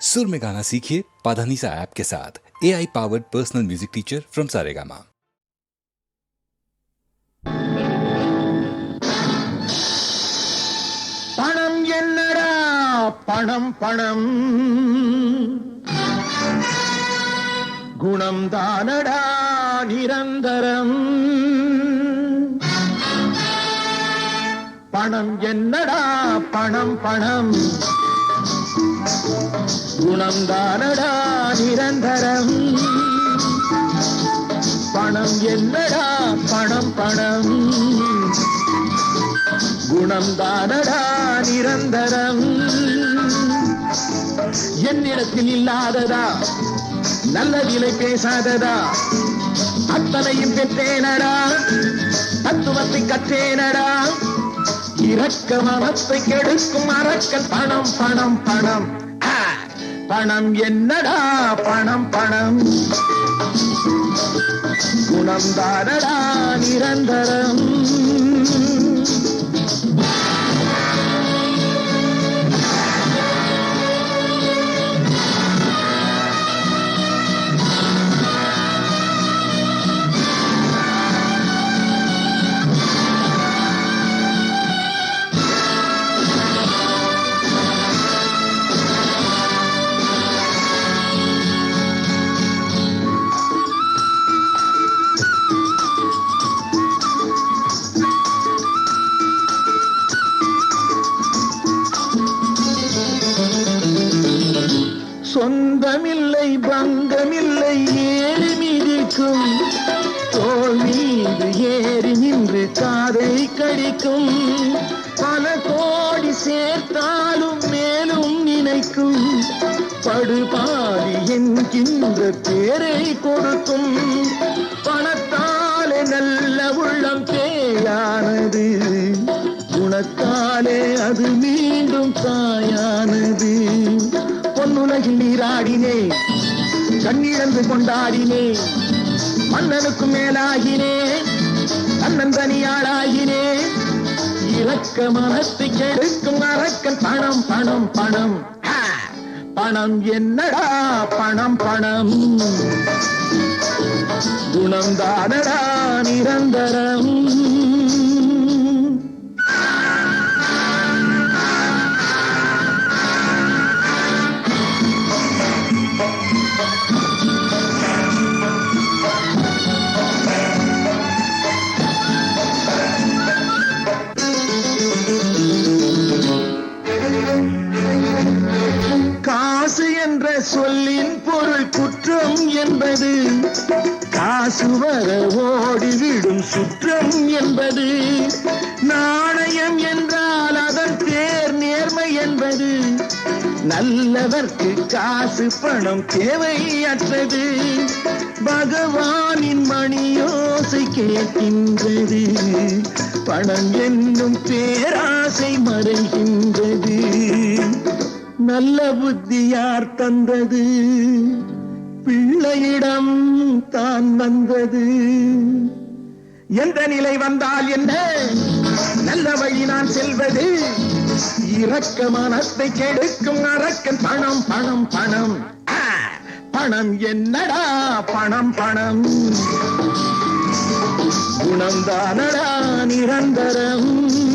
सुर में गाना सीखिए पाधानीसा ऐप के साथ A I powered personal music teacher from Saregama பணம் என்னடா பணம் பணம் குணம் தானடா நிரந்தரம் பணம் என்னடா பணம் பணம் குணம் தானடா நிரந்தரம்? பணம் என்னடா பணம் பணம்? குணம் தானடா நிரந்தரம் என்னிடத்தில் இல்லாததா? நல்ல விலை பேசாததா? அத்தனையும் பெற்றேனடா? தத்துவத்தை கற்றேனடா? இரக்க மனத்தை கெடுக்கும் அரக்கன். பணம் பணம் பணம். பணம் என்னடா? பணம் பணம். குணம் தானடா? நிரந்தரம். சொந்தமில்லை பங்கமில்லை ஏறி மிதிக்கும். தோல் மீது ஏறி நின்று காதை கடிக்கும். பல கோடி சேர்த்தாலும் மேலும் நினைக்கும். படுபாடி என்கின்ற பேரை கொடுக்கும். பணத்தாலே நல்ல உள்ளம் பேயானது. குணத்தாலே அது மீண்டும் தாயா பொன்னுலகில் நீராடினே கண்ணிழந்து கொண்டாடினே மன்னனுக்கு மேலாகினே அண்ணன் தனியாளாகினே இலக்க மனத்தை கெடுக்கும் அரக்கன். பணம் பணம் பணம். பணம் என்னடா? பணம் பணம். குணம் தானடா? நிரந்தரம் சொல்லின் பொருள் குற்றம் என்பது. காசு வர ஓடிவிடும் சுற்றம் என்பது. நாணயம் என்றால் அதன் பேர் நேர்மை என்பது. நல்லவர்க்கு காசு பணம் தேவையற்றது. பகவானின் மணியோசை கேட்கின்றது. பணம் என்னும் பேராசை மறைகின்றது. நல்ல புத்தி யார் தந்தது? பிள்ளையிடம் தான் வந்தது. எந்த நிலை வந்தால் என்ன? நல்ல வழி நான் செல்வது. இரக்க மனத்தை கெடுக்கும் அரக்கன். பணம் பணம் பணம். பணம் என்னடா? பணம் பணம். குணம் தானடா நிரந்தரம்.